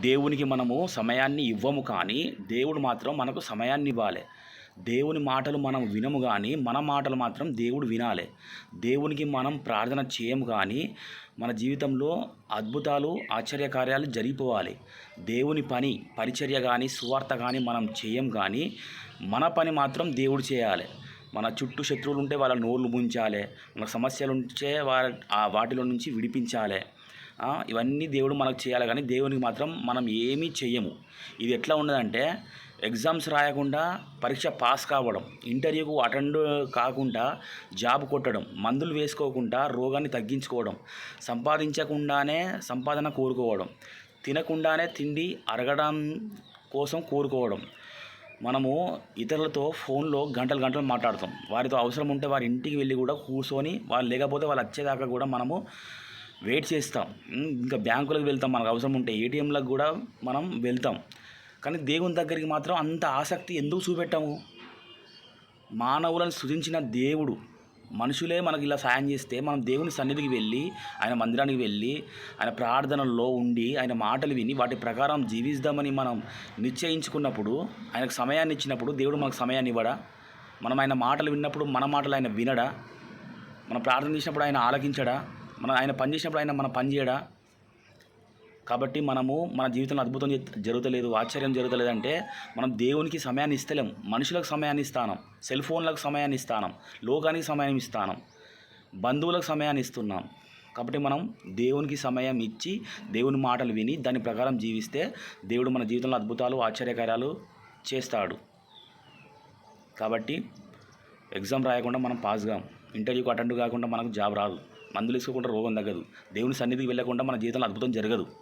దేవునికి మనము సమయాన్ని ఇవ్వము కానీ దేవుడు మాత్రం మనకు సమయాన్ని ఇవ్వాలి. దేవుని మాటలు మనం వినము కానీ మన మాటలు మాత్రం దేవుడు వినాలి. దేవునికి మనం ప్రార్థన చేయము కానీ మన జీవితంలో అద్భుతాలు ఆశ్చర్యకార్యాలు జరిగిపోవాలి. దేవుని పని పరిచర్య కానీ సువార్త కానీ మనం చేయం కానీ మన పని మాత్రం దేవుడు చేయాలి. మన చుట్టూ శత్రువులు ఉంటే వాళ్ళ నోళ్ళు ముంచాలి. మన సమస్యలు ఉంటే వారి వాటిలో నుంచి విడిపించాలి. ఇవన్నీ దేవుడు మనకు చేయాలి కానీ దేవునికి మాత్రం మనం ఏమీ చెయ్యము. ఇది ఎట్లా ఉన్నదంటే ఎగ్జామ్స్ రాయకుండా పరీక్ష పాస్ కావడం ఇంటర్వ్యూకు అటెండ్ కాకుండా జాబ్ కొట్టడం మందులు వేసుకోకుండా రోగాన్ని తగ్గించుకోవడం సంపాదించకుండానే సంపాదన కోరుకోవడం తినకుండానే తిండి అరగడం కోసం కోరుకోవడం. మనము ఇతరులతో ఫోన్లో గంటలు గంటలు మాట్లాడతాం. వారితో అవసరం ఉంటే వారి ఇంటికి వెళ్ళి కూడా కూర్చొని వాళ్ళు లేకపోతే వాళ్ళు వచ్చేదాకా కూడా మనము వెయిట్ చేస్తాం. ఇంకా బ్యాంకులకు వెళ్తాం. మనకు అవసరం ఉంటే ఏటీఎంలకు కూడా మనం వెళ్తాం. కానీ దేవుని దగ్గరికి మాత్రం అంత ఆసక్తి ఎందుకు చూపెట్టాము? మానవులను సృజించిన దేవుడు మనుషులే మనకి ఇలా సాయం చేస్తే మనం దేవుని సన్నిధికి వెళ్ళి ఆయన మందిరానికి వెళ్ళి ఆయన ప్రార్థనల్లో ఉండి ఆయన మాటలు విని వాటి ప్రకారం జీవిస్తామని మనం నిశ్చయించుకున్నప్పుడు ఆయనకు సమయాన్ని ఇచ్చినప్పుడు దేవుడు మనకు సమయాన్ని ఇవ్వడా? మనం ఆయన మాటలు విన్నప్పుడు మన మాటలు ఆయన వినడా? మనం ప్రార్థన చేసినప్పుడు ఆయన ఆలకించడా? మనం ఆయన పని చేసినప్పుడు ఆయన మన పని చేయడా? కాబట్టి మనము మన జీవితంలో అద్భుతం జరుగుతలేదు ఆశ్చర్యం జరుగుతలేదంటే మనం దేవునికి సమయాన్ని ఇస్తలేం. మనుషులకు సమయాన్ని ఇస్తానం. సెల్ ఫోన్లకు సమయాన్ని ఇస్తానం. లోకానికి సమయం ఇస్తానం. బంధువులకు సమయాన్ని ఇస్తున్నాం. కాబట్టి మనం దేవునికి సమయం ఇచ్చి దేవుని మాటలు విని దాని ప్రకారం జీవిస్తే దేవుడు మన జీవితంలో అద్భుతాలు ఆశ్చర్యకార్యాలు చేస్తాడు. కాబట్టి ఎగ్జామ్ రాయకుండా మనం పాస్ కాం. ఇంటర్వ్యూకి అటెండ్ కాకుండా మనకు జాబ్ రాదు. మందులు వేసుకోకుండా రోగం తగ్గదు. దేవుని సన్నిధికి వెళ్ళకుండా మన జీవితంలో అద్భుతం జరగదు.